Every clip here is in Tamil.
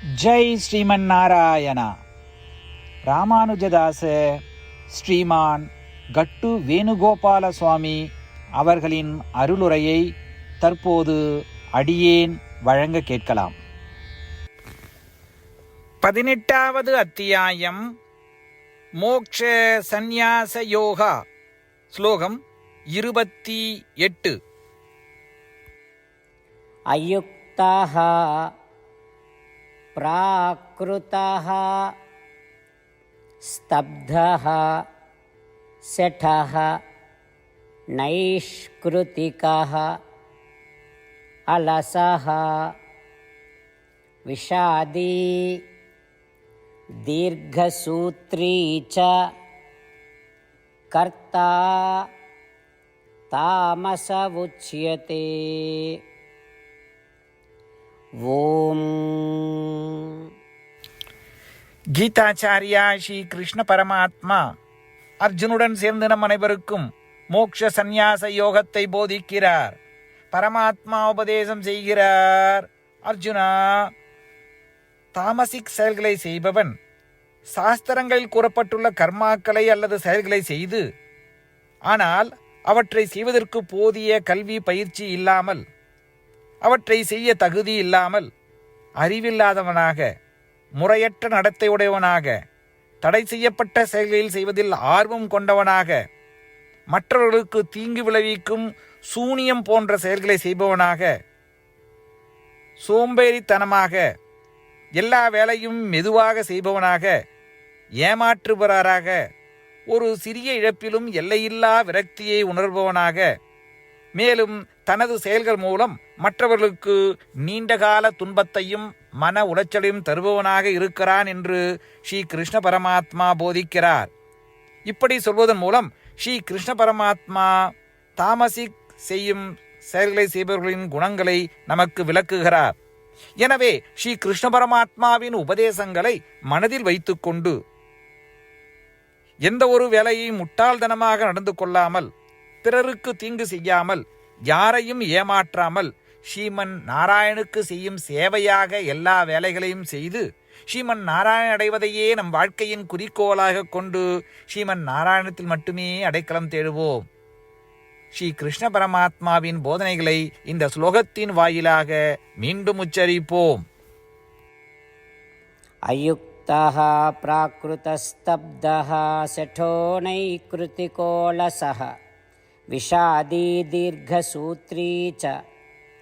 ஜெய் ஸ்ரீமன் நாராயணா ராமானுஜதாச ஸ்ரீமான் கட்டு வேணுகோபால சுவாமி அவர்களின் அருளுரையை தற்போது அடியேன் வழங்க கேட்கலாம். பதினெட்டாவது அத்தியாயம் மோக்ஷ சந்நியாச யோகா ஸ்லோகம் இருபத்தி எட்டு. அயுக்தாகா प्राकृतः स्तब्धः शठः नैष्कृतिकः अलसः विषादी दीर्घसूत्री च कर्ता तामस उच्यते। ॐ கீதாச்சாரியா ஸ்ரீ கிருஷ்ண பரமாத்மா. அர்ஜுனுடன் சேர்ந்து நம் அனைவருக்கும் மோக்ஷ சந்நியாச யோகத்தை போதிக்கிறார். பரமாத்மா உபதேசம் செய்கிறார். அர்ஜுனா தாமசிக் செயல்களை செய்பவன் சாஸ்திரங்களில் கூறப்பட்டுள்ள கர்மாக்களை அல்லது செயல்களை செய்து ஆனால் அவற்றை செய்வதற்கு போதிய கல்வி பயிற்சி இல்லாமல் அவற்றை செய்ய தகுதி இல்லாமல் அறிவில்லாதவனாக முறையற்ற நடத்தையுடையவனாக தடை செய்யப்பட்ட செயல்களில் செய்வதில் ஆர்வம் கொண்டவனாக மற்றவர்களுக்கு தீங்கு விளைவிக்கும் சூனியம் போன்ற செயல்களை செய்பவனாக சோம்பேறித்தனமாக எல்லா வேலையும் மெதுவாக செய்பவனாக ஏமாற்றுபவராக ஒரு சிறிய இழப்பிலும் எல்லையில்லா விரக்தியை உணர்பவனாக மேலும் தனது செயல்கள் மூலம் மற்றவர்களுக்கு நீண்டகால துன்பத்தையும் மன உளைச்சலையும் தருபவனாக இருக்கிறான் என்று ஸ்ரீ கிருஷ்ண பரமாத்மா போதிக்கிறார். இப்படி சொல்வதன் மூலம் ஸ்ரீ கிருஷ்ண பரமாத்மா தாமசிக் செய்யும் செயல்களை செய்பவர்களின் குணங்களை நமக்கு விளக்குகிறார். எனவே ஸ்ரீ கிருஷ்ண பரமாத்மாவின் உபதேசங்களை மனதில் வைத்துக்கொண்டு எந்த ஒரு வேலையையும் முட்டாள்தனமாக நடந்து கொள்ளாமல் பிறருக்கு தீங்கு செய்யாமல் யாரையும் ஏமாற்றாமல் ஸ்ரீமன் நாராயணுக்கு செய்யும் சேவையாக எல்லா வேலைகளையும் செய்து ஸ்ரீமன் நாராயண அடைவதையே நம் வாழ்க்கையின் குறிக்கோளாக கொண்டு ஸ்ரீமன் நாராயணத்தில் மட்டுமே அடைக்கலம் தேடுவோம் ஸ்ரீ கிருஷ்ண பரமாத்மாவின் போதனைகளை இந்த ஸ்லோகத்தின் வாயிலாக மீண்டும் உச்சரிப்போம் अयुक्तः प्राकृतस्तब्धः शठो नैकृतिकोलसः विषादी दीर्घसूत्री च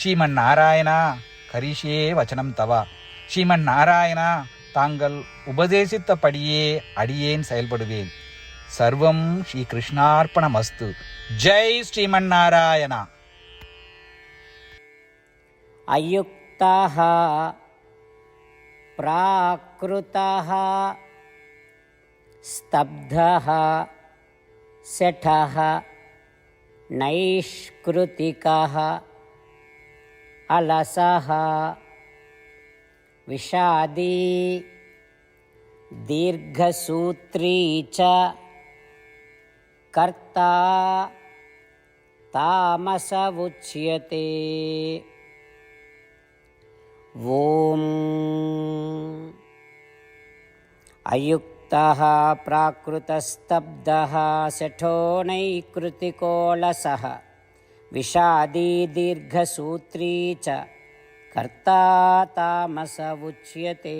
ஸ்ரீமன் நாராயணா கரிஷே வச்சனம் தவா ஸ்ரீமன் நாராயணா தாங்கள் உபதேசித்தபடியே அடியேன் செயல்படுவேன் சர்வம் ஸ்ரீ கிருஷ்ணார்ப்பணமஸ்து ஜெய் ஸ்ரீமன் நாராயணா अयुक्तः प्राकृतः स्तब्धः शठः नैष्कृतिकः అలసహ విషాదీ దీర్ఘసూత్రీ చ కర్త తామస ఉచ్యతే. ఓం అయుక్త ప్రాకృతస్తబ్ద శఠోణైకృతికోళస विषादी दीर्घसूत्री च कर्ता तामस उच्यते।